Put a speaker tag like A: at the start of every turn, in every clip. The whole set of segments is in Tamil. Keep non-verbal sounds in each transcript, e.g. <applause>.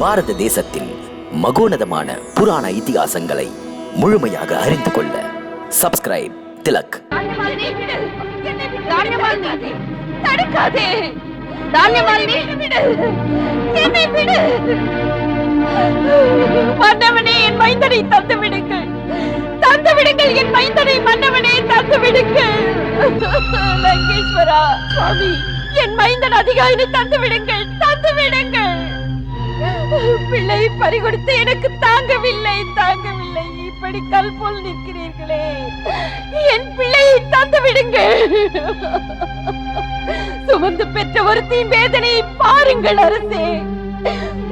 A: பாரத தேசத்தில் மகோனதமான புராண இதிகாசங்களை முழுமையாக அறிந்து கொள்ள சப்ஸ்கிரைப் திலக்.
B: தானியமாலினி விடு. மன்னவனே என் மைந்தனை தந்து விடுங்கள் தந்து விடுங்கள் என் மைந்தனை மன்னவனே தந்து விடுங்கள் லங்கேஸ்வரா சுவாமி என் மைந்தன் அதிகாரி தந்து விடுங்கள். தந்து விடுங்கள். பிள்ளை பறிகொடுத்து எனக்கு தாங்கவில்லை தாங்கவில்லை. இப்படி கல் போல் நிற்கிறீர்களே. என் பிள்ளையை தந்து விடுங்கள் சுமந்து பெற்ற ஒருத்தின் வேதனையை பாருங்கள் அரசே.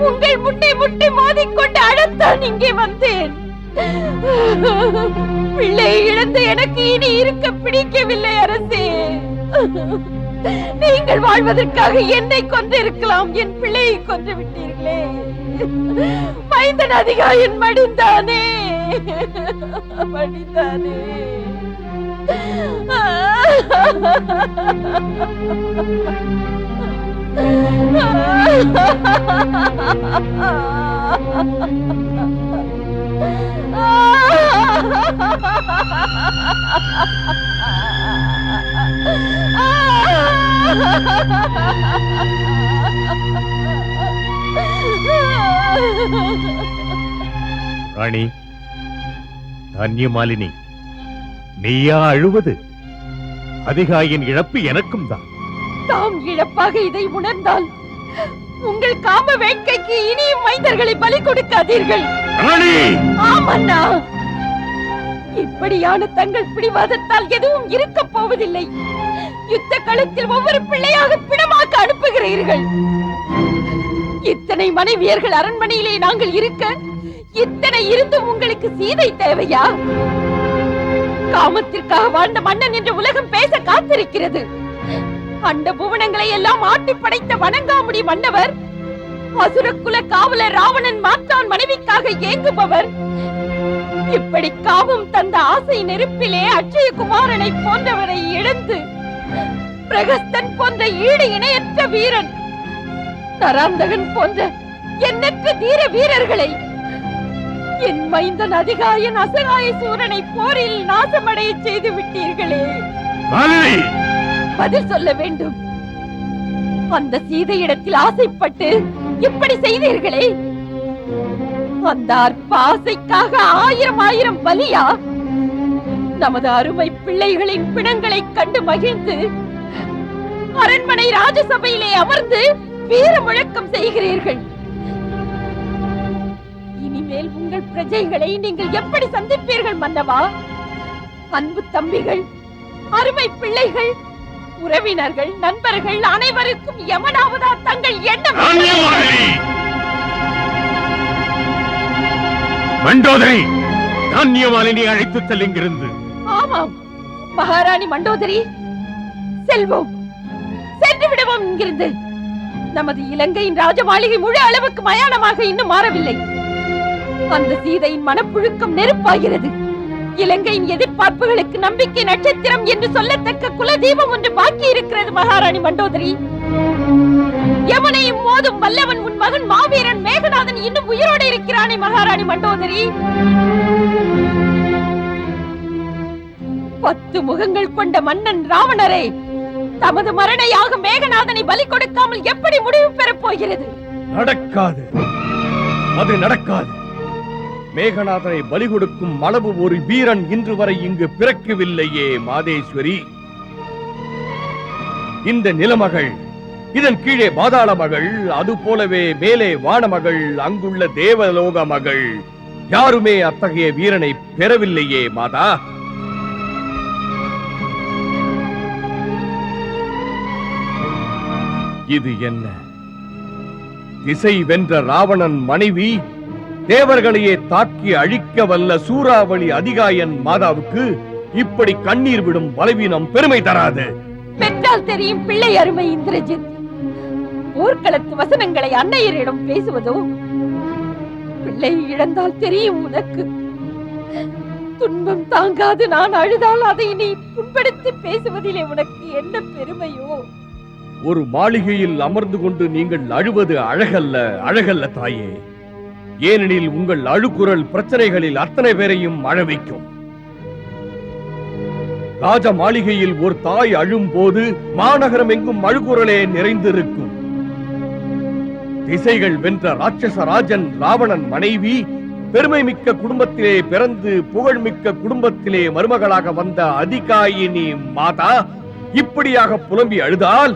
B: உங்கள் முட்டை முட்டை மோதிக்கொண்டு அழத்தான் இங்கே வந்தேன். பிள்ளையை இழந்து எனக்கு இனி இருக்க பிடிக்கவில்லை அரசே. நீங்கள் வாழ்வதற்காக என்னை கொன்றிருக்கலாம். என் பிள்ளையை கொன்று விட்டீர்களே. மைந்தன் அதிகாயன் மடிந்தானே. மடிந்தானே. <laughs>
C: ராணி தன்யமாலினி நீயா அழுவது? அதிகாயின் இழப்பு எனக்கும் தான்.
B: தாம் இழப்பாக இதை உணர்ந்தால் உங்கள் காம வேட்கைக்கு இனியும் மைந்தர்களை பலி கொடுக்காதீர்கள். ஆமண்ணா இப்படியான தங்கள் பிடிவாதத்தால் எதுவும் இருக்க போவதில்லை. யுத்த களத்தில் ஒவ்வொரு பிள்ளையாக பிணமாக்க அனுப்புகிறீர்கள். இத்தனை மனைவியர்கள் அரண்மனையிலே நாங்கள் இருக்க இத்தனை இருந்தும் உங்களுக்கு சீதை தேவையா? காமத்திற்காக வாழ்ந்த மன்னன் என்று உலகம் பேச காத்திருக்கிறது. அந்த புவனங்களை எல்லாம் ஆட்டி படைத்த வணங்காமுடி மன்னவர் அசுரக்குல காவலர் ராவணன் மாற்றான் மனைவிக்காக ஏங்குபவர் இப்படி காமம் தந்த ஆசை நெருப்பிலே அட்சய குமாரனை போன்றவரை இழந்து பிரகஸ்தன் போன்ற ஈடு இணையற்ற வீரன் நராந்தகன் போன்ற எண்ணற்ற தீர வீரர்களை என் மைந்தன் அதிகாயன் அசகாய சூரனை போரில் நாசமடைய செய்து விட்டீர்களே. பதில் சொல்ல வேண்டும். அந்த சீதையிடத்தில் ஆசைப்பட்டு இப்படி செய்தீர்களே. வந்தார். பாசைக்காக ஆயிரம் ஆயிரம் பலியா? நமது அருமை பிள்ளைகளின் பிணங்களை கண்டு மகிழ்ந்து அரண்மனை ராஜசபையிலே அமர்ந்து வீர முழக்கம் செய்கிறீர்கள். இனிமேல் உங்கள் பிரஜைகளை நீங்கள் எப்படி சந்திப்பீர்கள் மன்னவா? அன்பு தம்பிகள் அருமை பிள்ளைகள் உறவினர்கள் நண்பர்கள் அனைவருக்கும் எமனாவதா தங்கள் எண்ணம்?
C: மண்டோதரி தன்யமாலினி அழைத்து செல்லுங்கிருந்து
B: ஆமாம். மகாராணி மண்டோதரி செல்வோம். சென்று விடுவோம் இங்கிருந்து. நமது இலங்கையின் ராஜ மாளிகை முழு அளவுக்கு மயானமாக இன்னும் மாறவில்லை. அந்த சீதையின் மனப்புழுக்கம் நெருப்பாகிறது. இலங்கையின் எதிர்பார்ப்புகளுக்கு நம்பிக்கை நட்சத்திரம் என்று சொல்லத்தக்க குலதீபம் ஒன்று பாக்கி இருக்கிறது மகாராணி மண்டோதரி. யமனையும் மோதும் வல்லவன் உன் மகன் மாவீரன் மேகநாதன் இன்னும் உயிரோடு இருக்கிறானே மகாராணி மண்டோதரி. பத்து முகங்கள் கொண்ட மன்னன் ராவணரே தமது மரணையாக மேகநாதனை பலி கொடுக்காமல் எப்படி முடிவு பெறப் போகிறது?
D: நடக்காது. அது நடக்காது. மேகநாதனை பலி கொடுக்கும் அளவு ஒரு வீரன் இன்று வரை இங்கு பிறக்கவில்லையே மாதேஸ்வரி. இந்த நிலமகள் இதன் கீழே பாதாள மகள் அது போலவே மேலே வானமகள் அங்குள்ள தேவலோக மகள். யாருமே அத்தகைய வீரனை பெறவில்லையே மாதா. இது என்ன? திசை வென்ற ராவணன் மனைவி தேவர்களையே தாக்கி அழிக்க வல்ல சூறாவளி அதிகாயன் மாதாவுக்கு இப்படி கண்ணீர் விடும் பலவீனம் பெருமை தராது.
B: பெற்றால் தெரியும் பிள்ளை அருமை இந்திரஜித். போர்க்களத்து வசனங்களை அன்னையரிடம் பேசுவதோ? பிள்ளை இழந்தால் தெரியும் உனக்கு. துன்பம் தாங்காது நான் அழுதால் அதை நீ புண்படுத்தி பேசுவதிலே உனக்கு என்ன பெருமையோ?
D: ஒரு மாளிகையில் அமர்ந்து கொண்டு நீங்கள் அழுவது அழகல்ல அழகல்ல தாயே. ஏனெனில் உங்கள் அழுக்குரல் பிரச்சனைகளில் அத்தனை பேரையும் அழ வைக்கும். ராஜ மாளிகையில் ஒரு தாய் அழும்போது மாநகரம் எங்கும் அழுகுரலே நிறைந்திருக்கும். திசைகள் வென்ற ராட்சச ராஜன் ராவணன் மனைவி பெருமை மிக்க குடும்பத்திலே பிறந்து புகழ்மிக்க குடும்பத்திலே மருமகளாக வந்த அதிகாயினி மாதா இப்படியாக புலம்பி அழுதால்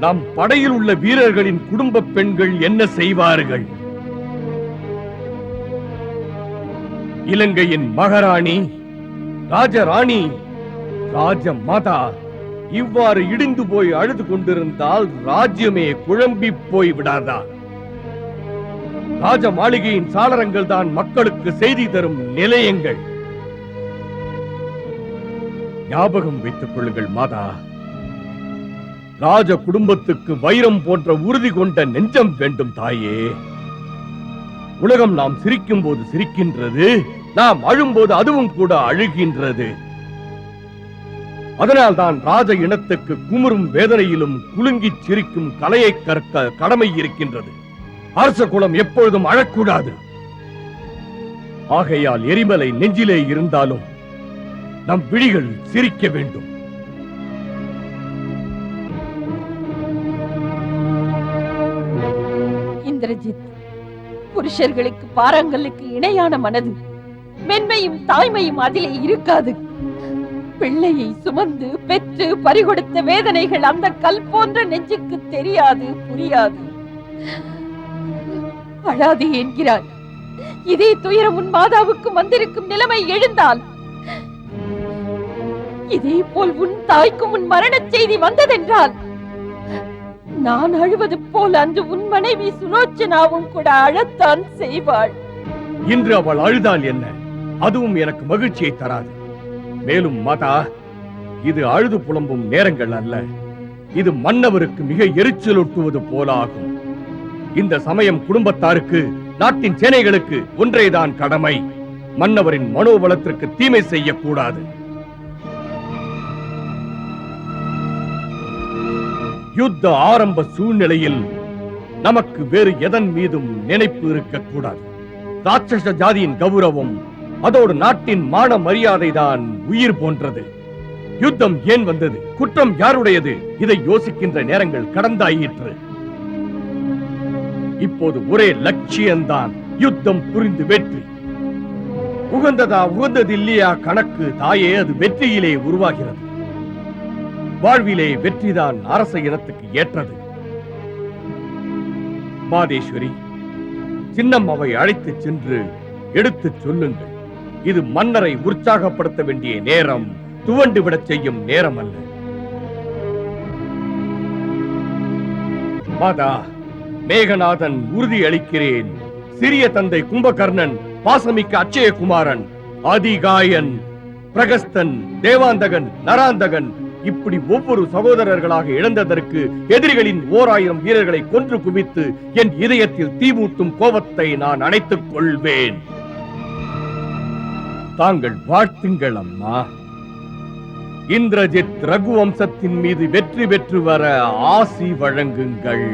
D: நம் படையில் உள்ள வீரர்களின் குடும்ப பெண்கள் என்ன செய்வார்கள்? இலங்கையின் மகாராணி ராஜராணி ராஜ மாதா இவ்வாறு இடிந்து போய் அழுது கொண்டிருந்தால் ராஜ்யமே குழம்பி போய் விடாதா ராஜ மாளிகையின் சாளரங்கள் தான் மக்களுக்கு செய்தி தரும் நிலையங்கள். ஞாபகம் வைத்துக் கொள்ளுங்கள் மாதா. ராஜ குடும்பத்துக்கு வைரம் போன்ற உறுதி கொண்ட நெஞ்சம் வேண்டும் தாயே. உலகம் நாம் சிரிக்கும் போது சிரிக்கின்றது நாம் அழும்போது அதுவும் கூட அழுகின்றது. அதனால்தான் ராஜ இனத்துக்கு குமுறும் வேதனையிலும் குலுங்கிச் சிரிக்கும் கலையை கற்க கடமை இருக்கின்றது. அரச குலம் எப்பொழுதும் அழக்கூடாது. ஆகையால் எரிமலை நெஞ்சிலே இருந்தாலும் நம் விழிகள் சிரிக்க வேண்டும்.
B: இந்திரஜித் புருஷர்களுக்கு பாரங்களுக்கு இணையான மனது மென்மையும் தாய்மையும் அதிலே இருக்காது. பிள்ளையை சுமந்து பெற்று பறிகொடுத்த வேதனைகள் அந்த கல் போன்ற நெஞ்சுக்கு தெரியாது புரியாது. அழாது என்கிறார். இதே துயரம் உன் மாதாவுக்கு வந்திருக்கும் நிலைமை எழுந்தால் இதே போல் உன் தாய்க்கும் உன் மரணச் செய்தி வந்ததென்றால் நான் அழுவது போல் அன்று உன் மனைவி சுலோச்சனாவும் கூட அழத்தான் செய்வாள்.
D: இன்று அவள் அழுதால் என்ன? அதுவும் எனக்கு மகிழ்ச்சியை தராது. மேலும் மாதா இது அழுது புலம்பும் நேரங்கள் அல்ல. இது மன்னவருக்கு மிக எரிச்சலூட்டுவது போலாகும். இந்த சமயம் குடும்பத்தாருக்கு நாட்டின் சேனைகளுக்கு ஒன்றேதான் கடமை. மன்னவரின் மனோபலத்திற்கு தீமை செய்யக்கூடாது. யுத்த ஆரம்ப சூழ்நிலையில் நமக்கு வேறு எதன் மீதும் நினைப்பு இருக்கக்கூடாது. ராட்சச ஜாதியின் கௌரவம் அதோடு நாட்டின் மான மரியாதை தான் உயிர் போன்றது. யுத்தம் ஏன் வந்தது? குற்றம் யாருடையது? இதை யோசிக்கின்ற நேரங்கள் கடந்தாயிற்று. இப்போது ஒரே லட்சியம்தான். யுத்தம் புரிந்து வெற்றி. உகந்ததா உகந்தது இல்லையா கணக்கு? தாயே அது வெற்றியிலே உருவாகிறது. வாழ்விலே வெற்றிதான் அரச இனத்துக்கு ஏற்றது. மாதேஸ்வரி சின்னம்மாவை அழைத்து சென்று எடுத்து சொல்லுங்கள். இது மன்னரை உற்சாகப்படுத்த வேண்டிய நேரம் துவண்டு விடச் செய்யும் நேரம் அல்ல மாதா மேகநாதன் உறுதி அளிக்கிறேன் சிறிய தந்தை கும்பகர்ணன் பாசமிக்க அச்சயகுமாரன் அதிகாயன் பிரகஸ்தன் தேவாந்தகன் நராந்தகன் இப்படி ஒவ்வொரு சகோதரர்களாக இழந்ததற்கு எதிரிகளின் ஓர் ஆயிரம் வீரர்களை கொன்று குவித்து என் இதயத்தில் தீமூட்டும் கோபத்தை நான் அணைத்துக் கொள்வேன். தாங்கள் வாழ்த்துங்கள் அம்மா. இந்திரஜித் ரகுவம்சத்தின் மீது வெற்றி பெற்று வர ஆசி வழங்குங்கள்.